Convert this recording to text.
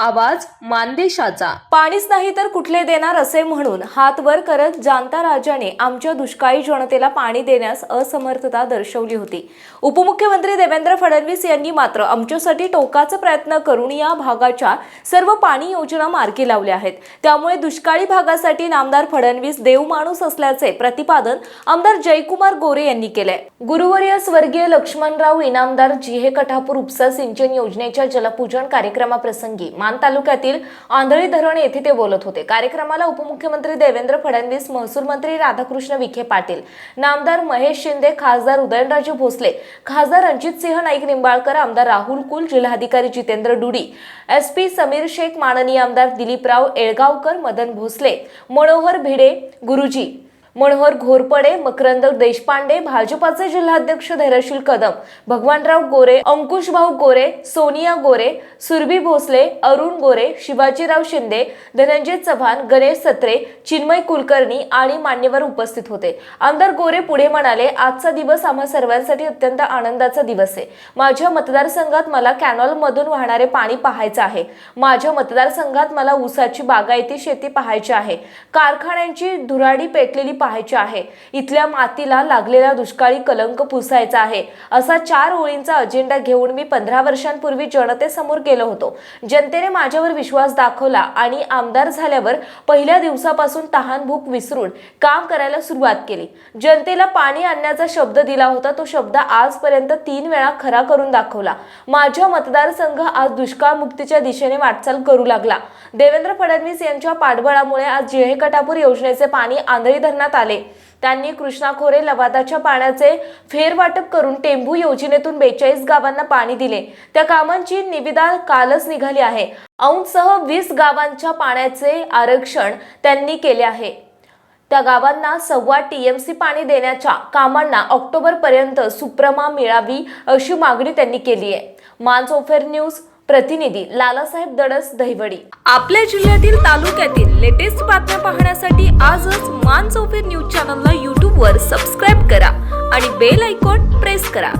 आवाज मानदेशाचा. पाणीच नाही तर कुठले देणार असे म्हणून हात वर करत जाणता राजाने आमच्या दुष्काळी जनतेला पाणी देण्यास असमर्थता दर्शवली होती. उपमुख्यमंत्री देवेंद्र फडणवीस यांनी मात्र आमच्यासाठी टोकाचा प्रयत्न करून या भागाच्या सर्व पाणी योजना मार्गी लावल्या आहेत. त्यामुळे दुष्काळी भागासाठी नामदार फडणवीस देव माणूस असल्याचे प्रतिपादन आमदार जयकुमार गोरे यांनी केले गुरुवर्य स्वर्गीय लक्ष्मणराव इनामदार जिहे कठापूर उपसा सिंचन योजनेच्या जलपूजन कार्यक्रमाप्रसंगी माण तालुक्यातील आंधळी धरण येथे ते बोलत होते. कार्यक्रमाला उपमुख्यमंत्री देवेंद्र फडणवीस महसूल मंत्री राधाकृष्ण विखे पाटील नामदार महेश शिंदे खासदार उदयनराजे भोसले खासदार रणजित सिंह नाईक निंबाळकर आमदार राहुल कुल जिल्हाधिकारी जितेंद्र डुडी एस पी समीर शेख माननीय आमदार दिलीपराव येळगावकर मदन भोसले मनोहर भिडे गुरुजी मनोहर घोरपडे मकरंद देशपांडे भाजपाचे जिल्हाध्यक्ष धैर्यशील कदम भगवानराव गोरे अंकुशभाऊ गोरे सोनिया गोरे सुरभी भोसले अरुण गोरे शिवाजीराव शिंदे धनंजय चव्हाण गणेश सत्रे चिन्मय कुलकर्णी आणि मान्यवर उपस्थित होते. आमदार गोरे पुढे म्हणाले आजचा दिवस आम्हा सर्वांसाठी अत्यंत आनंदाचा दिवस आहे. माझ्या मतदारसंघात मला कॅनॉलमधून वाहणारे पाणी पाहायचं आहे. माझ्या मतदारसंघात मला ऊसाची बागायती शेती पाहायची आहे. कारखान्यांची धुराडी पेटलेली पाहायची आहे. इथल्या मातीला लागलेला दुष्काळी कलंक पुसायचा आहे. असा चार ओळींचा अजेंडा घेऊन मी पंधरा वर्षांपूर्वी जनतेसमोर गेलो होतो. जनतेने माझ्यावर विश्वास दाखवला आणि आमदार झाल्यावर पहिल्या दिवसापासून तहान भूक विसरून काम करायला सुरुवात केली. जनतेला पाणी आणण्याचा शब्द दिला होता तो शब्द आजपर्यंत तीन वेळा खरा करून दाखवला. माझ्या मतदारसंघ आज दुष्काळ मुक्तीच्या दिशेने वाटचाल करू लागला. देवेंद्र फडणवीस यांच्या पाठबळामुळे आज जिहे कटापूर योजनेचे पाणी आंधळी धरणात आले. त्यांनी कृष्णा खोरे लवादाच्या पाण्याचे फेरवाटप करून टेंभू योजनेतून बेचाळीस गावांना पाणी दिले. त्या कामांची निविदा कालच निघाली आहे. औंधसह वीस गावांच्या पाण्याचे आरक्षण त्यांनी केले आहे. त्या गावांना सव्वा टीएमसी पाणी देण्याच्या कामांना ऑक्टोबर पर्यंत सुप्रमा मिळावी अशी मागणी त्यांनी केली आहे. मानसोफेर न्यूज प्रतिनिधी लालासाहेब दडस दहिवडी. आपल्या जिल्ह्यातील तालुक्यातील लेटेस्ट बातम्या पाहण्यासाठी आजच मान चौफेर न्यूज चॅनलला यूट्यूबवर सबस्क्राईब करा आणि बेल आयकॉन प्रेस करा.